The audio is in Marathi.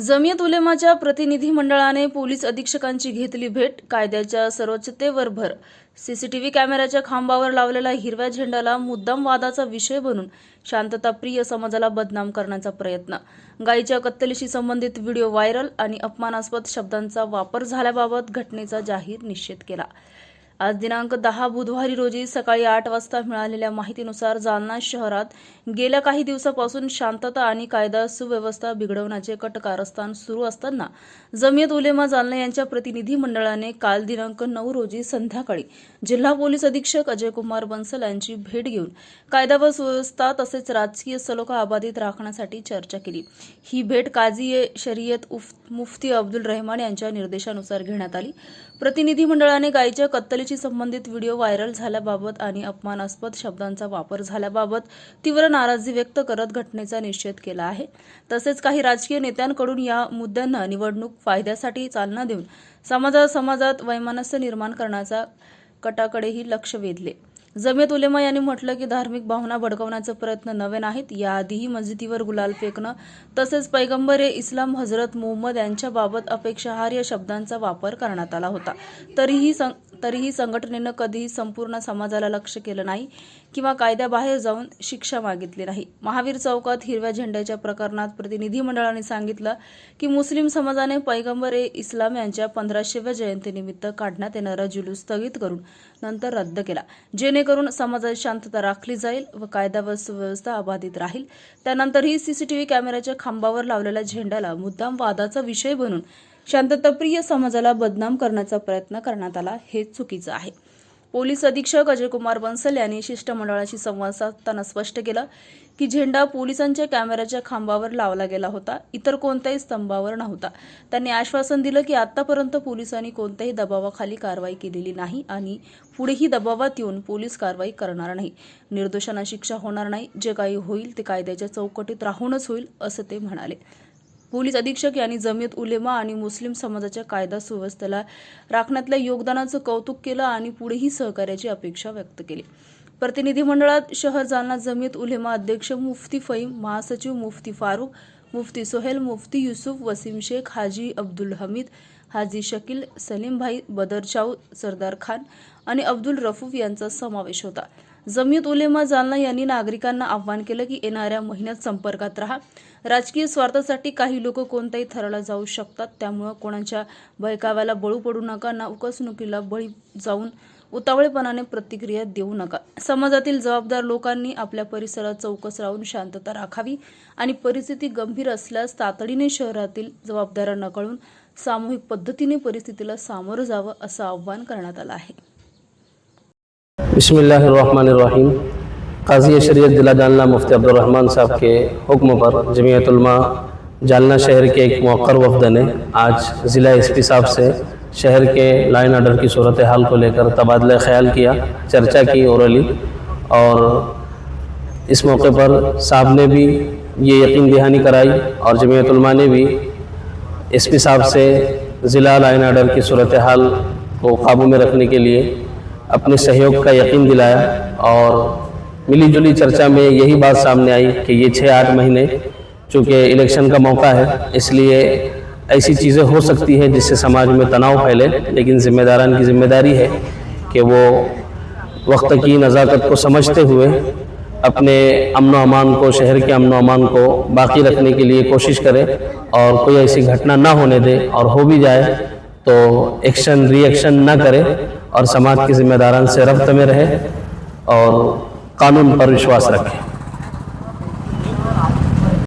जमियत उलेमाच्या प्रतिनिधी मंडळाने पोलीस अधीक्षकांची घेतली भेट कायद्याच्या सर्वोच्चतेवर भर. सीसीटीव्ही कॅमेऱ्याच्या खांबावर लावलेला हिरव्या झेंडाला मुद्दाम वादाचा विषय बनून शांतताप्रिय समाजाला बदनाम करण्याचा प्रयत्न. गायीच्या कत्तलीशी संबंधित व्हिडिओ व्हायरल आणि अपमानास्पद शब्दांचा वापर झाल्याबाबत घटनेचा जाहीर निषेध केला. आज दिनांक दहा बुधवारी रोजी सकाळी आठ वाजता मिळालेल्या माहितीनुसार जालना शहरात गेल्या काही दिवसापासून शांतता आणि कायदा सुव्यवस्था बिघडवण्याचे कट कारस्थान सुरू असताना जमियत उलेमा जालना यांच्या प्रतिनिधी मंडळाने काल दिनांक नऊ रोजी संध्याकाळी जिल्हा पोलीस अधीक्षक अजय कुमार बन्सल यांची भेट घेऊन कायदा व सुव्यवस्था तसेच राजकीय सलोखा अबाधित राखण्यासाठी चर्चा केली. ही भेट काझी शरीयत उफ मुफ्ती अब्दुल रहमान यांच्या निर्देशानुसार घेण्यात आली. प्रतिनिधी मंडळाने गायीच्या घटनेशी संबंधित व्हिडिओ व्हायरल झाल्याबाबत आणि अपमानास्पद शब्दांचा वापर झाल्याबाबत तीव्र नाराजी व्यक्त करत घटनेचा निषेध केला आहे. तसेच काही राजकीय नेत्यांकडून या मुद्द्यांना निवडणूक फायद्यासाठी चालना देऊन समाजात समाजात वैमानस्य निर्माण करण्याचा कटाकडेही लक्ष वेधले. जमियत उलेमा यांनी म्हटलं की धार्मिक भावना भडकवण्याचे प्रयत्न नवे नाहीत. याआधीही मस्जिदीवर गुलाल फेकणं तसेच पैगंबर ए इस्लाम हजरत मोहम्मद यांच्याबाबत अपेक्षाहार्य शब्दांचा वापर करण्यात आला होता. तरीही सं तरीही संघटनेनं कधीही संपूर्ण समाजाला लक्ष केलं नाही किंवा कायद्याबाहेर जाऊन शिक्षा मागितली नाही. महावीर चौकात हिरव्या झेंड्याच्या प्रकरणात प्रतिनिधी मंडळाने सांगितलं की मुस्लिम समाजाने पैगंबर ए इस्लाम यांच्या पंधराशेव्या जयंतीनिमित्त काढण्यात येणारा जुलूस स्थगित करून नंतर रद्द केला जेणेकरून समाजात शांतता राखली जाईल व कायदा व सुव्यवस्था अबाधित राहील. त्यानंतरही सीसीटीव्ही कॅमेऱ्याच्या खांबावर लावलेल्या झेंड्याला मुद्दाम वादाचा विषय बनून शांतताप्रिय समाजाला बदनाम करण्याचा प्रयत्न करण्यात आला हे चुकीचं आहे. पोलीस अधीक्षक अजय कुमार बन्सल यांनी शिष्टमंडळाशी संवाद साधताना स्पष्ट केलं की झेंडा पोलिसांच्या कॅमेऱ्याच्या खांबावर लावला गेला होता इतर कोणत्याही स्तंभावर नव्हता. त्यांनी आश्वासन दिलं की आतापर्यंत पोलिसांनी कोणत्याही दबावाखाली कारवाई केलेली नाही आणि पुढेही दबावात येऊन पोलीस कारवाई करणार नाही. निर्दोषांना शिक्षा होणार नाही जे काही होईल ते कायद्याच्या चौकटीत राहूनच होईल असं ते म्हणाले. पोलीस अधीक्षक यांनी जमियत उलेमा आणि मुस्लिम समाजाच्या कायदा सुव्यवस्थेला राखण्यातल्या योगदानाचं कौतुक केलं आणि पुढेही सहकार्याची अपेक्षा व्यक्त केली. प्रतिनिधी मंडळात शहर जालना जमियत उलेमा अध्यक्ष मुफ्ती फईम महासचिव मुफ्ती फारूक मुफ्ती सोहेल मुफ्ती युसुफ वसीम शेख हाजी अब्दुल हमीद हाजी शकील सलीमभाई बदरचाऊ सरदार खान आणि अब्दुल रफूफ यांचा समावेश होता. जमियत उलेमा जालना यांनी नागरिकांना आव्हान केलं की येणाऱ्या महिन्यात संपर्कात राहा. राजकीय स्वार्थासाठी काही लोक कोणत्याही थराला जाऊ शकतात. त्यामुळं कोणाच्या भयकाव्याला बळू पडू नका ना उकसणुकीला बळी जाऊन उतावळेपणाने प्रतिक्रिया देऊ नका. समाजातील जबाबदार लोकांनी आपल्या परिसरात चौकस राहून शांतता राखावी आणि परिस्थिती गंभीर असल्यास तातडीने शहरातील जबाबदारांना कळून सामूहिक पद्धतीने परिस्थितीला सामोरं जावं असं आवाहन करण्यात आलं आहे. बसमीम काजी शरीयत दिला जालना मुफ्ती अब्दुलरहमान साहब के हुक्म पर जमीयतुलमा जालना शहर के एक मौकर वफद ने आज ज़िला एसपी साहब से शहर के लाइन आर्डर की सूरत हाल को लेकर तबादला ख्याल किया चर्चा की ओरली और इस मौके पर साहब ने भी ये यकीन दहानी कराई और जमीयतुलमा ने भी एसपी साहब से ज़िला लाइन आर्डर की सूरत हाल को काबू में रखने के लिए अपने सहयोग का यकीन दिलाया और मिली जुली चर्चा में यही बात सामने आई कि ये छः आठ महीने चूँकि इलेक्शन का मौका है, इसलिए ऐसी चीज़ें हो सकती है जिससे समाज में तनाव फैले, लेकिन ज़िम्मेदारान की ज़िम्मेदारी है कि वो वक्त की नज़ाकत को समझते हुए अपने अमन अमान को, शहर के अमन अमान को बाकी रखने के लिए कोशिश करे और कोई ऐसी घटना ना होने दे और हो भी जाए तो एक्शन रिएक्शन ना करे। और समाज की जिम्मेदारान से रब्त में रहे और कानून पर विश्वास रखें।